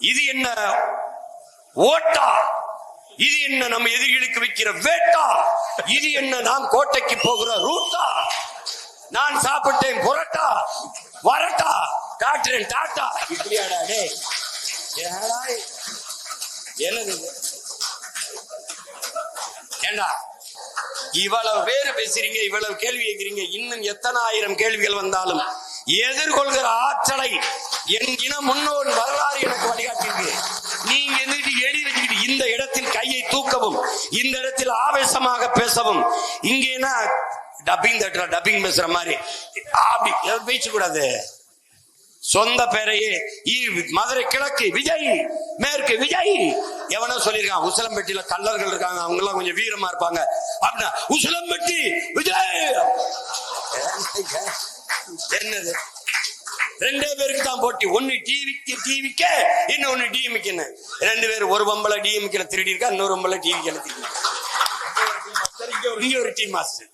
இது என்ன ஓட்டா? இது என்ன நம்ம எதிரிகளுக்கு வைக்கிற வேட்டா? இது என்ன நாம் கோட்டைக்கு போகிற ரூட்டா? நான் சாப்பிட்டேன் புரட்டா? வரட்டா? காட்டுறேன் டாட்டா? இப்படியாடா டேய். ஏடா என்னது ஏண்டா? இவ்வளவு பேர் பேசுறீங்க இவ்வளவு கேள்வி கேட்கிறீங்க இன்னும் எத்தனை ஆயிரம் கேள்விகள் வந்தாலும் எதிர்கொள்கிற ஆற்றலை என் இன முன்னோர் வரலாறு எனக்கு தூக்கவும் இந்த இடத்தில் ஆவேசமாக பேசவும். இங்கேனா டப்பிங் தட்டுற டப்பிங் பேசுற மாதிரி. அப்படி கூடாது சொந்த பேரையே மதுரை கிழக்கு விஜய் மேற்கு விஜய். எவனோ சொல்லியிருக்கான் உசலம்பட்டியில கல்லர்கள் இருக்காங்க அவங்க எல்லாம் கொஞ்சம் வீரமா இருப்பாங்க. அப்படின்னா உசலம்பட்டி விஜய். என்னது? ரெண்டே பேருக்கு தான் போட்டி. ஒன்னு டிவிக்கு டிவிக்க இன்னொன்னு டிஎம்க்கு ரெண்டு பேரும் ஒரு பொம்பளை டிஎம்கே திருடி இருக்கா இன்னொரு பொம்பளை டிவிக்கு திருடி இங்க ஒரு டீம் மாஸ்டர்